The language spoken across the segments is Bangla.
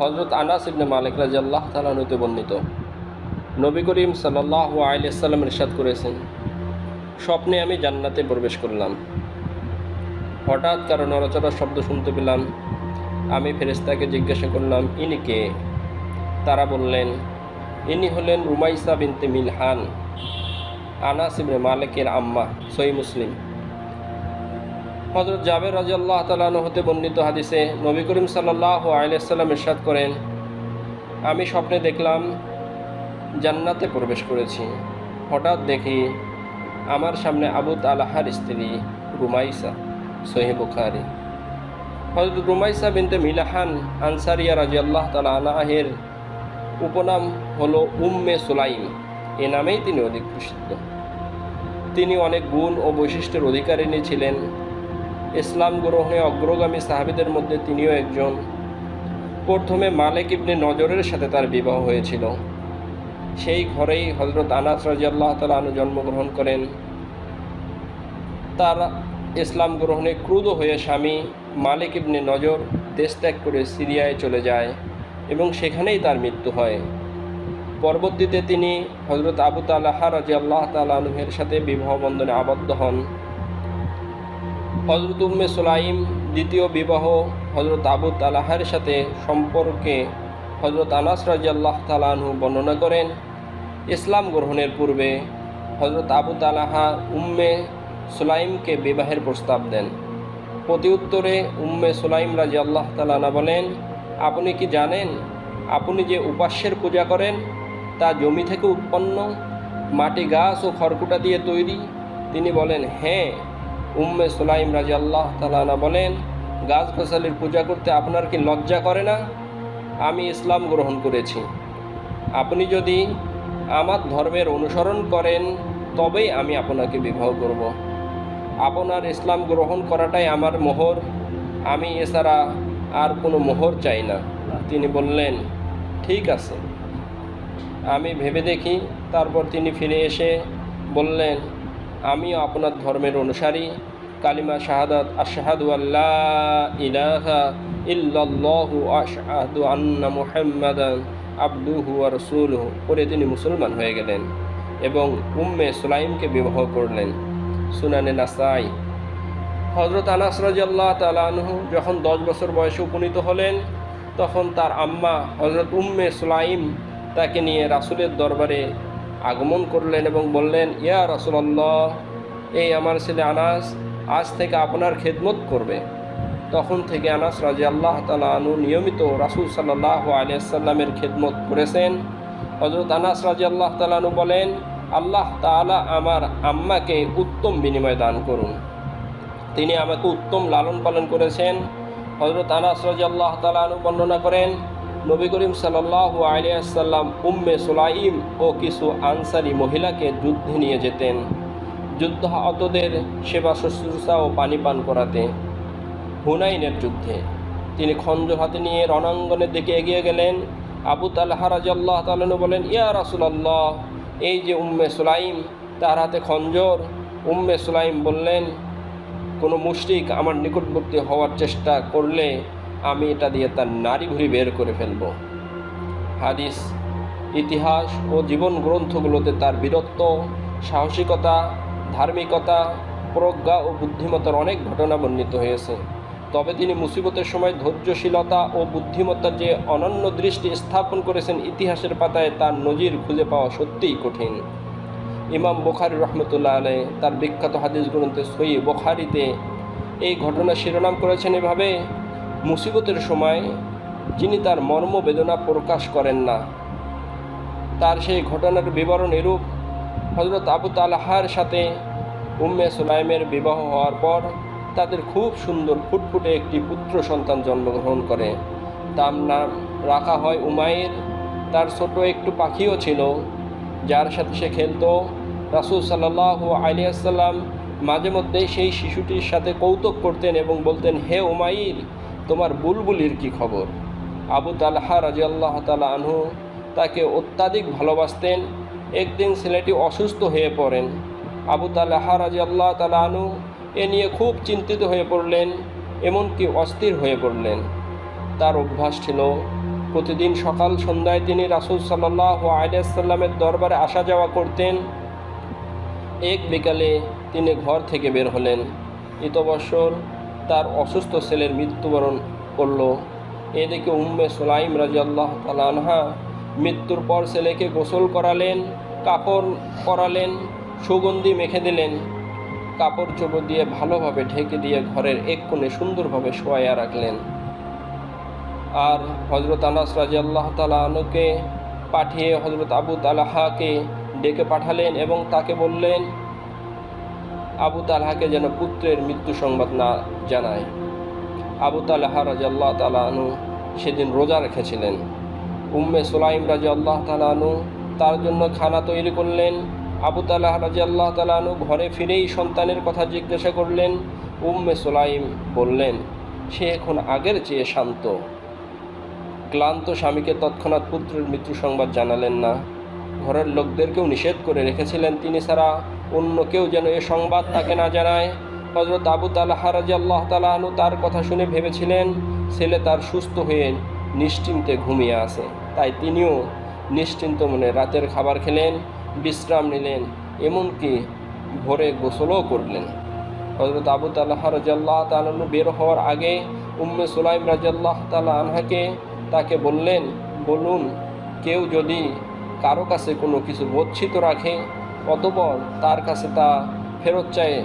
হজরত আনাস ইবনে মালিক রাজি আল্লাহ তালানুতে বর্ণিত। নবী করিম সাল্লাহ আলিয়াল্লাম ইরশাদ করেছেন, স্বপ্নে আমি জান্নাতে প্রবেশ করলাম। হঠাৎ কারও নড়াচড়ার শব্দ শুনতে পেলাম। আমি ফেরেস্তাকে জিজ্ঞাসা করলাম, ইনি কে? তারা বললেন, ইনি হলেন রুমাইসা বিনতে মিলহান, আনাস ইবনে মালিকের আম্মা সই মুসলিম। হজরত জাবের রাজি আল্লাহ হতে বর্ণিত হাদিসে নবী করিম সাল্লাহ আলিয়াল্লাম ইরশাদ করেন, আমি স্বপ্নে দেখলাম জান্নাতে প্রবেশ করেছি। হঠাৎ দেখি আমার সামনে আবু তালাহার স্ত্রী রুমাইসা সোহে বুখারি। হজরত রুমাইসা বিনতে মিলাহান আনসারিয়া রাজি আল্লাহ তালা আনাহের উপনাম হলো উম্মে সুলাইম। এ নামেই তিনি অধিক প্রসিদ্ধ। তিনি অনেক গুণ ও বৈশিষ্ট্যের অধিকারিণী ছিলেন। ইসলাম গ্রহণে অগ্রগামী সাহাবিদের মধ্যে তিনিও একজন। প্রথমে মালেক ইবনে নজরের সাথে তার বিবাহ হয়েছিল। সেই ঘরেই হজরত আনাস রাজি আল্লাহ তালু জন্মগ্রহণ করেন। তার ইসলাম গ্রহণে ক্রুদ্ধ হয়ে স্বামী মালিক ইবনে নজর দেশ ত্যাগ করে সিরিয়ায় চলে যায় এবং সেখানেই তার মৃত্যু হয়। পরবর্তীতে তিনি হজরত আবু তালাহা রাজি আল্লাহ তালুহের সাথে বিবাহ বন্ধনে আবদ্ধ হন। হজরত উম্মে সুলাইম দ্বিতীয় বিবাহ হজরত আবু তালাহার সাথে সম্পর্কে হজরত আনাস রাজি আল্লাহ তালাহু বর্ণনা করেন। ইসলাম গ্রহণের পূর্বে হজরত আবু তালাহা উম্মে সুলাইমকে বিবাহের প্রস্তাব দেন। প্রতি উত্তরে উম্মে সুলাইম রাজি আল্লাহ তালানা বলেন, আপনি কি জানেন আপনি যে উপাস্যের পূজা করেন তা জমি থেকে উৎপন্ন, মাটি, গাছ ও খড়কুটা দিয়ে তৈরি? তিনি বলেন হ্যাঁ। উম্মে সুলাইম রাজি আল্লাহ তালানা বলেন, গাছ গোসালির পূজা করতে আপনার কি লজ্জা করে না? আমি ইসলাম গ্রহণ করেছি। আপনি যদি আমার ধর্মের অনুসরণ করেন, তবেই আমি আপনাকে বিবাহ করব। আপনার ইসলাম গ্রহণ করাটাই আমার মোহর। আমি এছাড়া আর কোনো মোহর চাই না। তিনি বললেন, ঠিক আছে। আমি ভেবে দেখি, তারপর তিনি ফিরে এসে বললেন আমিও আপনার ধর্মের অনুসারী। কালিমা শাহাদাত, আশাহাদু আল্লাহ ইলাহা ইল্লাল্লাহু আশহাদু আন্না মুহাম্মাদান আবদুহু আর রসুলহু। পরে তিনি মুসলমান হয়ে গেলেন এবং উম্মে সুলাইমকে বিবাহ করলেন। সুনানে নাসাই। হজরত আনাস রাজিয়াল্লাহ তালাহু যখন দশ বছর বয়সে উপনীত হলেন, তখন তার আম্মা হজরত উম্মে সুলাইম তাকে নিয়ে রাসুলের দরবারে আগমন করলেন এবং বললেন, ইয়া রাসুলাল্লাহ, এই আমার ছেলে আনাস আজ থেকে আপনার খেদমত করবে। তখন থেকে আনাস রাজি আল্লাহ তালু নিয়মিত রাসুল সাল্লাহ আলিয়াল্লামের খেদমত করেছেন। হজরত আনাস রাজি আল্লাহ তালু বলেন, আল্লাহ তালা আমার আম্মাকে উত্তম বিনিময় দান করুন। তিনি আমাকে উত্তম লালন পালন করেছেন। হজরত আনাস রাজি আল্লাহ তালু বর্ণনা করেন নবী করিম সাল্লাহ আলিয়াল্লাম উম্মে সোলাইম ও কিছু আনসারি মহিলাকে যুদ্ধে নিয়ে যেতেন। যুদ্ধ আহতদের সেবা শুশ্রূষা ও পানি পান করাতে। হুনাইনের যুদ্ধে তিনি খঞ্জ হাতে নিয়ে রণাঙ্গনের দিকে এগিয়ে গেলেন। আবু তাল্লাহ রাজাল্লাহ তালনু বলেন, ইয়া রাসুলাল্লাহ, এই যে উম্মে সুলাইম, তার হাতে খঞ্জর। উম্মে সুলাইম বললেন, কোনো মুশরিক আমার নিকটবর্তী হওয়ার চেষ্টা করলে আমি এটা দিয়ে তার নারী ঘুরি বের করে ফেলব। হাদিস, ইতিহাস ও জীবন গ্রন্থগুলোতে তার বীরত্ব, সাহসিকতা, ধার্মিকতা, প্রজ্ঞা ও বুদ্ধিমত্তার অনেক ঘটনা বর্ণিত হয়েছে। তবে তিনি মুসিবতের সময় ধৈর্যশীলতা ও বুদ্ধিমত্তার যে অনন্য দৃষ্টি স্থাপন করেছেন ইতিহাসের পাতায়, তার নজির খুঁজে পাওয়া সত্যিই কঠিন। ইমাম বোখারি রহমতুল্লাহ আলে তার বিখ্যাত হাদিস গ্রন্থে সই বোখারিতে এই ঘটনা শিরোনাম করেছেন এভাবে মুসিবতের সময় যিনি তার মর্ম বেদনা প্রকাশ করেন না, তার সেই ঘটনার বিবরণ এরূপ। হজরত আবু তালাহার সাথে উম্মে সুলাইমের বিবাহ হওয়ার পর তাদের খুব সুন্দর ফুটফুটে একটি পুত্র সন্তান জন্মগ্রহণ করে। তার নাম রাখা হয় উমায়ের তার ছোট একটু পাখিও ছিল, যার সাথে সে খেলতো। রাসুল সাল্লাহ আলিয়াসাল্লাম মাঝে মধ্যে সেই শিশুটির সাথে কৌতুক করতেন এবং বলতেন, হে উমাইর তোমার বুলবুলির কি খবর? আবু তালহা রাজি আল্লাহ তালা আনহু তাকে অত্যাধিক ভালোবাসতেন। একদিন ছেলেটি অসুস্থ হয়ে পড়েন। আবু তালাহা রাজি আল্লাহ তালা আনহু এ নিয়ে খুব চিন্তিত হয়ে পড়লেন, এমনকি অস্থির হয়ে পড়লেন। তার অভ্যাস ছিল, প্রতিদিন সকাল সন্ধ্যায় তিনি রাসুল সাল্লাহ আলিয়াল্লামের দরবারে আসা যাওয়া করতেন। এক বিকালে তিনি ঘর থেকে বের হলেন। ইতবৎসর তার অসুস্থ ছেলের মৃত্যুবরণ করল। এদিকে উম্মে সোলাইম রাজিয়াল্লাহ তালানহা মৃত্যুর পর ছেলেকে গোসল করালেন, কাপড় পরালেন, সুগন্ধি মেখে দিলেন। কাপড় চোপড় দিয়ে ভালোভাবে ঢেকে দিয়ে ঘরের এক কোণে সুন্দরভাবে শোয়াইয়া রাখলেন। আর হজরত আনাস রাজি আল্লাহ তালাকে পাঠিয়ে হজরত আবু তালাহাকে ডেকে পাঠালেন এবং তাকে বললেন আবু তালহাকে যেন পুত্রের মৃত্যু সংবাদ না জানায়। আবু তালাহা রাজি আল্লাহ তালানু সেদিন রোজা রেখেছিলেন। উম্মে সোলাইম রাজি আল্লাহ তালানু তার জন্য খানা তৈরি করলেন। আবু তালাহ রাজি আল্লাহ তালানু ঘরে ফিরেই সন্তানের কথা জিজ্ঞাসা করলেন। উম্মে সোলাইম বললেন, সে এখন আগের চেয়ে শান্ত। ক্লান্ত স্বামীকে তৎক্ষণাৎ পুত্রের মৃত্যু সংবাদ জানালেন না। ঘরের লোকদেরকেও নিষেধ করে রেখেছিলেন তিনি ছাড়া। অন্য কেউ যেন এ সংবাদ তাকে না জানায়। হজরত আবু তালাহা রাজি আল্লাহ তালাহনু তার কথা শুনে ভেবেছিলেন, ছেলে তার সুস্থ হয়ে নিশ্চিন্তে ঘুমিয়ে আছে। তাই তিনিও নিশ্চিন্ত মনে রাতের খাবার খেলেন, বিশ্রাম নিলেন, এমনকি ভোরে গোসলও করলেন। হজরত আবু তাল্লাহ রাজাল্লাহ তালু বের হওয়ার আগে উম্মে সুলাইম রাজাল্লাহ তালা আনহাকে তাকে বললেন, বলুন, কেউ যদি কারও কাছে কোনো কিছু গচ্ছিত রাখে অতপর তার কাছে তা ফেরত চায়।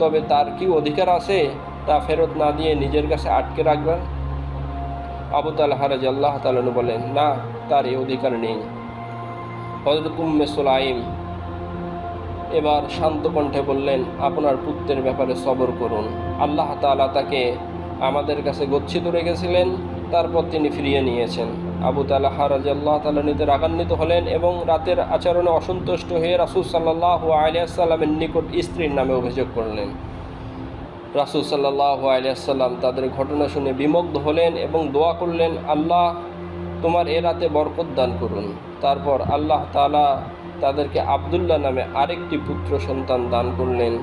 তবে তার কি অধিকার আছে, তা ফেরত না দিয়ে নিজের কাছে আটকে রাখবেন আবু তাল্লাহ রাজাল্লাহ তালু বলেন, না, তার এই অধিকার নেই। হজরত উম্মে সুলাইম এবার শান্ত কণ্ঠে বললেন, আপনার পুত্রের ব্যাপারে সবর করুন। আল্লাহ তালা তাকে আমাদের কাছে গচ্ছিত রেখেছিলেন, তারপর তিনি ফিরিয়ে নিয়েছেন। আবু তালাহা রাজি আল্লাহ তালানিতে রাগান্বিত হলেন এবং রাতের আচরণে অসন্তুষ্ট হয়ে রাসুল সাল্লাহ আলিয়াসাল্লামের নিকট স্ত্রীর নামে অভিযোগ করলেন। রাসুল সাল্লাহ আলিয়াসাল্লাম তাদের ঘটনা শুনে বিমগ্ধ হলেন এবং দোয়া করলেন, আল্লাহ, তোমার এ রাতে বরকত দান করুন। তারপর আল্লাহ তালা তাদেরকে আবদুল্লাহ নামে আরেকটি পুত্র সন্তান দান করলেন।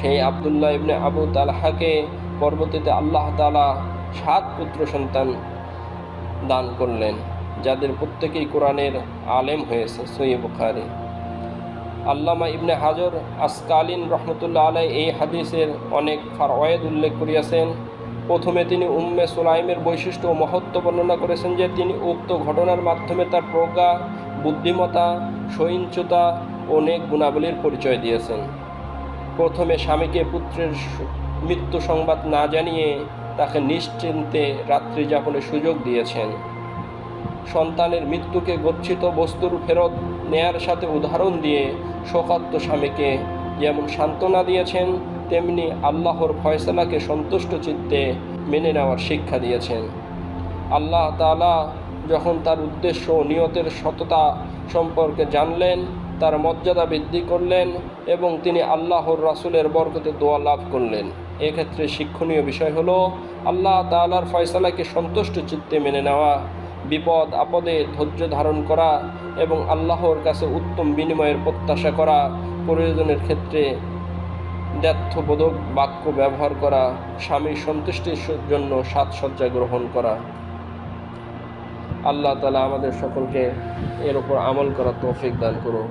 সেই আবদুল্লাহ ইবনে আবু তালহাকে পরবর্তীতে আল্লাহ তালা সাত পুত্র সন্তান দান করলেন, যাদের প্রত্যেকেই কোরআনের আলেম হয়েছে সই বুখারি। আল্লামা ইবনে হাজর আসকালিন রহমতুল্লাহ আলাই এই হাদিসের অনেক ফারওয়েদ উল্লেখ করিয়াছেন। প্রথমে তিনি উম্মে সুলাইমের বৈশিষ্ট্য ও মহত্ব বর্ণনা করেছেন যে, তিনি উক্ত ঘটনার মাধ্যমে তার প্রজ্ঞা বুদ্ধিমতা সহিংসতা অনেক গুণাবলীর পরিচয় দিয়েছেন। প্রথমে স্বামীকে পুত্রের মৃত্যু সংবাদ না জানিয়ে তাকে নিশ্চিন্তে রাত্রি যাপনের সুযোগ দিয়েছেন। সন্তানের মৃত্যুকে গচ্ছিত বস্তুর ফেরত নেয়ার সাথে উদাহরণ দিয়ে শোকাত্ম স্বামীকে যেমন সান্ত্বনা দিয়েছেন, তেমনি আল্লাহর ফয়সলাকে সন্তুষ্ট চিত্তে মেনে নেওয়ার শিক্ষা দিয়েছেন। আল্লাহ তালা যখন তার উদ্দেশ্য ও নিয়তের সততা সম্পর্কে জানলেন, তার মর্যাদা বৃদ্ধি করলেন এবং তিনি আল্লাহর রাসুলের বরকতে দোয়া লাভ করলেন। এক্ষেত্রে শিক্ষণীয় বিষয় হলো, আল্লাহ তালার ফয়সালাকে সন্তুষ্ট চিত্তে মেনে নেওয়া, বিপদ, আপদে ধৈর্য ধারণ করা এবং আল্লাহর কাছে উত্তম বিনিময়ের প্রত্যাশা করা প্রয়োজনের ক্ষেত্রে দ্ব্যর্থবোধক বাক্য ব্যবহার করা, স্বামীর সন্তুষ্টির জন্য সাজসজ্জা গ্রহণ করা। আল্লাহ তালা আমাদের সকলকে এর ওপর আমল করা তৌফিক দান করুন।